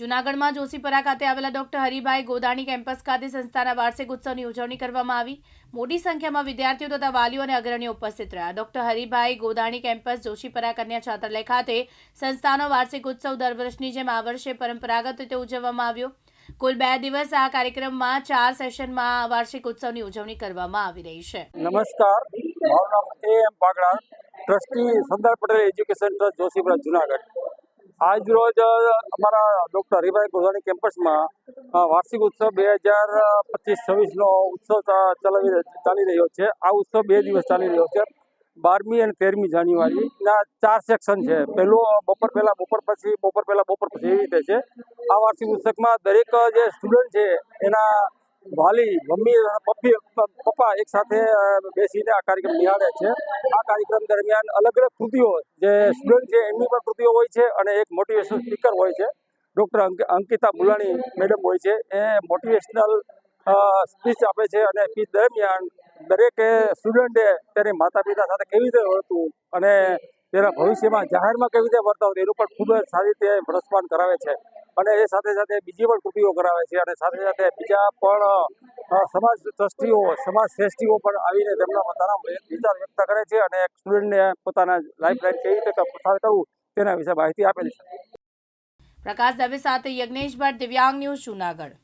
જૂનાગઢમાં જોશીપરા ખાતે આવેલા ડોક્ટર હરિભાઈ ગોદાણી કેમ્પસ ખાતે સંસ્થાના વાર્ષિક ઉત્સવની ઉજવણી કરવામાં આવી. મોટી સંખ્યામાં વિદ્યાર્થીઓ તથા વાલીઓ અને અગ્રણીઓ ઉપસ્થિત રહ્યા. ડોક્ટર હરિભાઈ ગોદાણી કેમ્પસ જોશીપરા કન્યા છાત્રાલય ખાતે સંસ્થાનો વાર્ષિક ઉત્સવ દર વર્ષની જેમ આ વર્ષે પરંપરાગત રીતે ઉજવવામાં આવ્યો. કુલ બે દિવસ આ કાર્યક્રમમાં ચાર સેશનમાં વાર્ષિક ઉત્સવની ઉજવણી કરવામાં આવી રહી છે. નમસ્કાર. મારું નામ M Pagada trustee Sardar Patel education trust, Joshipura Junagadh. આજ રોજ અમારા ડૉક્ટર હરિભાઈ ગોધાણી કેમ્પસમાં વાર્ષિક ઉત્સવ બે હજાર પચીસ, છવ્વીસનો ઉત્સવ ચલાવી ચાલી રહ્યો છે. આ ઉત્સવ બે દિવસ ચાલી રહ્યો છે. બારમી અને તેરમી જાન્યુઆરીના ચાર સેક્શન છે. પહેલું બપોર પહેલાં, બપોર પછી, બપોર પહેલાં, બપોર પછી એવી રીતે છે. આ વાર્ષિક ઉત્સવમાં દરેક જે સ્ટુડન્ટ છે, એના વાલી મમ્મી પપ્પી, પપ્પા એક સાથે બેસીને આ કાર્યક્રમ નિહાળે છે. આ કાર્યક્રમ દરમિયાન અલગ અલગ કૃતિઓ, જે સ્ટુડન્ટ છે, એમની પણ કૃતિઓ હોય છે અને એક મોટિવેશનલ સ્પીકર હોય છે. ડૉક્ટર અંકિતા મુલાણી મેડમ હોય છે. એ મોટિવેશનલ સ્પીચ આપે છે અને સ્પીચ દરમિયાન દરેકે સ્ટુડન્ટે તેની માતા પિતા સાથે કેવી રીતે વર્તવું અને તેના ભવિષ્યમાં જાહેરમાં કેવી રીતે વર્તાવું એનું પણ ખૂબ જ સારી રીતે રસપાન કરાવે છે. અને એ સાથે સાથે બીજી પણ કૃતિઓ કરાવે છે અને સાથે સાથે બીજા પણ સમાજ ટ્રસ્ટીઓ સમાજ શ્રેષ્ઠીઓ પણ આવીને તેમના પોતાના વિચાર વ્યક્ત કરે છે અને એક સ્ટુડન્ટને પોતાના લાઈફ લાઈન કેવી રીતે પસાર કરવું તેના વિશે માહિતી આપેલી છે. પ્રકાશ દવે સાથે યજ્ઞેશ ભટ્ટ દિવ્યાંગ ન્યૂઝ જૂનાગઢ.